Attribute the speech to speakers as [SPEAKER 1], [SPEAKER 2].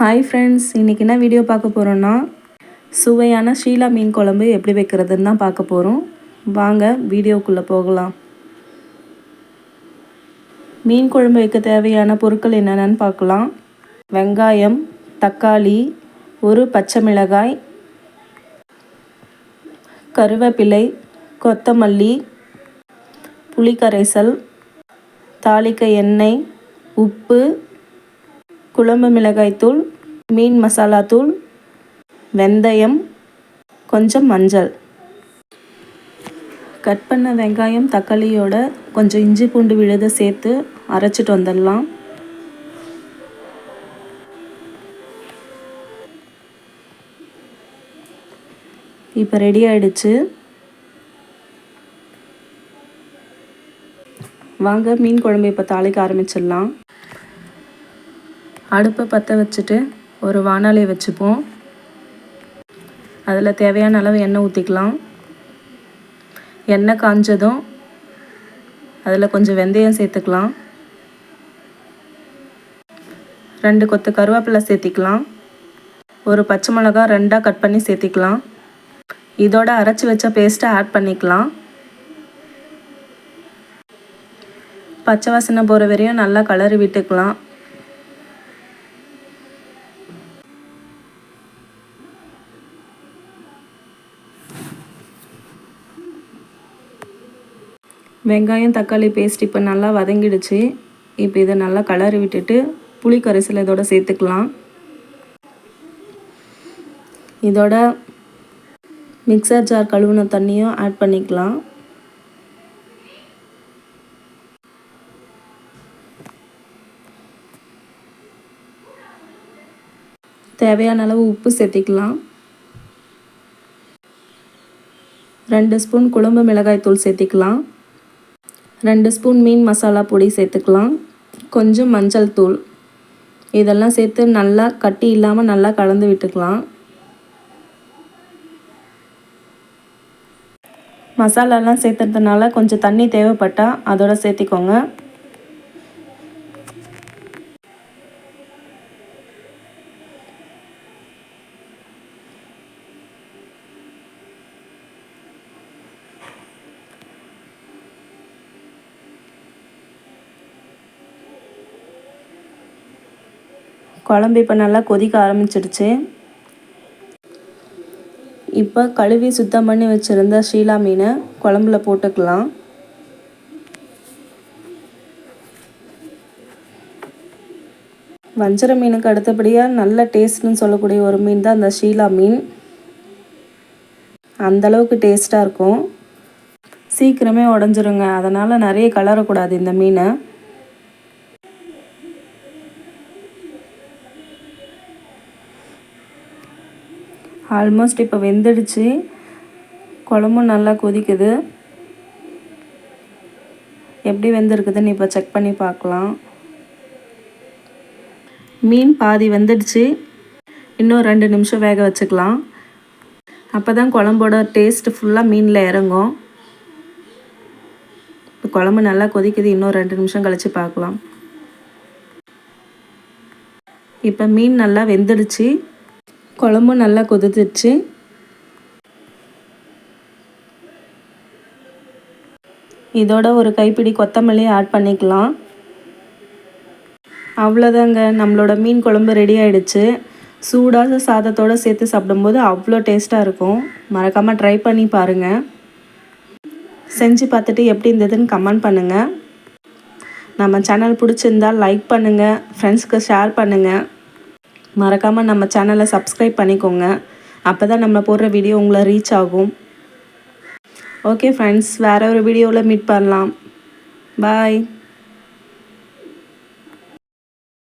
[SPEAKER 1] Hi friends இன்றைக்கி என்ன video பார்க்க போகிறோன்னா சுவையான ஷீலா மீன் குழம்பு எப்படி வைக்கிறதுன்னு தான் பார்க்க போகிறோம் வாங்க வீடியோக்குள்ளே போகலாம். மீன் குழம்பு வைக்க தேவையான பொருட்கள் என்னென்னு பார்க்கலாம். வெங்காயம் தக்காளி ஒரு பச்சை மிளகாய் கருவேப்பிலை கொத்தமல்லி புளிக்கரைசல் தாளிக்க எண்ணெய் உப்பு குழம்பு மிளகாய்த்தூள் மீன் மசாலா தூள் வெந்தயம் கொஞ்சம் மஞ்சள். கட் பண்ண வெங்காயம் தக்காளியோட கொஞ்சம் இஞ்சி பூண்டு விழுத சேர்த்து அரைச்சிட்டு வந்துடலாம். இப்போ ரெடி ஆயிடுச்சு. வாங்க மீன் குழம்பு இப்போ தாளிக்க ஆரம்பிச்சிடலாம். அடுப்பை பற்ற வச்சுட்டு ஒரு வானாலி வச்சுப்போம். அதில் தேவையான அளவு எண்ணெய் ஊற்றிக்கலாம். எண்ணெய் காஞ்சதும் அதில் கொஞ்சம் வெந்தயம் சேர்த்துக்கலாம். ரெண்டு கொத்து கருவேப்பிலை சேர்த்திக்கலாம். ஒரு பச்சை மிளகா ரெண்டாக கட் பண்ணி சேர்த்திக்கலாம். இதோட அரைச்சி வச்ச பேஸ்ட்டை ஆட் பண்ணிக்கலாம். பச்சை வாசனை போகிற வரையும் நல்லா கலரி விட்டுக்கலாம். வெங்காயம் தக்காளி பேஸ்ட் இப்போ நல்லா வதங்கிடுச்சு. இப்போ இதை நல்லா கலரி விட்டுட்டு புளி கரைசல் இதோட சேர்த்துக்கலாம். இதோட மிக்சர் ஜார் கழுவுன தண்ணியும் ஆட் பண்ணிக்கலாம். தேவையான அளவு உப்பு சேர்த்திக்கலாம். ரெண்டு ஸ்பூன் குழம்பு மிளகாய் தூள் சேர்த்திக்கலாம். ரெண்டு ஸ்பூன் மீன் மசாலா பொடி சேர்த்துக்கலாம். கொஞ்சம் மஞ்சள் தூள். இதெல்லாம் சேர்த்து நல்லா கட்டி இல்லாமல் நல்லா கலந்து விட்டுக்கலாம். மசாலாலாம் சேர்த்துறதுனால கொஞ்சம் தண்ணி தேவைப்பட்டால் அதோட சேர்த்திக்கோங்க. குழம்பு இப்போ நல்லா கொதிக்க ஆரம்பிச்சிடுச்சு. இப்போ கழுவி சுத்தம் பண்ணி வச்சுருந்த ஷீலா மீனை குழம்புல போட்டுக்கலாம். வஞ்சர மீனுக்கு அடுத்தபடியாக நல்ல டேஸ்ட்னு சொல்லக்கூடிய ஒரு மீன் தான் அந்த ஷீலா மீன். அந்தளவுக்கு டேஸ்ட்டாக இருக்கும். சீக்கிரமே உடஞ்சிருங்க. அதனால் நிறைய கலரக்கூடாது இந்த மீனை. ஆல்மோஸ்ட் இப்போ வெந்துடுச்சு. குழம்பும் நல்லா கொதிக்குது. எப்படி வெந்திருக்குதுன்னு இப்போ செக் பண்ணி பார்க்கலாம். மீன் பாதி வெந்துடுச்சு. இன்னும் ரெண்டு நிமிஷம் வேக வச்சுக்கலாம். அப்போ தான் குழம்போட டேஸ்ட்டு ஃபுல்லாக மீனில் இறங்கும். இப்போ குழம்பு நல்லா கொதிக்குது. இன்னும் ரெண்டு நிமிஷம் கழித்து பார்க்கலாம். இப்போ மீன் நல்லா வெந்துடுச்சு. குழம்பும் நல்லா கொதிச்சிருச்சு. இதோட ஒரு கைப்பிடி கொத்தமல்லி ஆட் பண்ணிக்கலாம். அவ்வளோதாங்க நம்மளோட மீன் குழம்பு ரெடி ஆகிடுச்சு சூடாக சாதத்தோடு சேர்த்து சாப்பிடும்போது அவ்வளோ டேஸ்ட்டாக இருக்கும். மறக்காமல் ட்ரை பண்ணி பாருங்கள் செஞ்சு பார்த்துட்டு எப்படி இருந்ததுன்னு கமெண்ட் பண்ணுங்கள் நம்ம சேனல் பிடிச்சிருந்தால் லைக் பண்ணுங்கள் ஃப்ரெண்ட்ஸ்க்கு ஷேர் பண்ணுங்கள் மறக்காமல் நம்ம சேனலை சப்ஸ்கிரைப் பண்ணிக்கோங்க. அப்போ தான் நம்ம போடுற வீடியோ உங்களை ரீச் ஆகும். ஓகே ஃப்ரெண்ட்ஸ் வேறு ஒரு வீடியோவில் மீட் பண்ணலாம். பாய்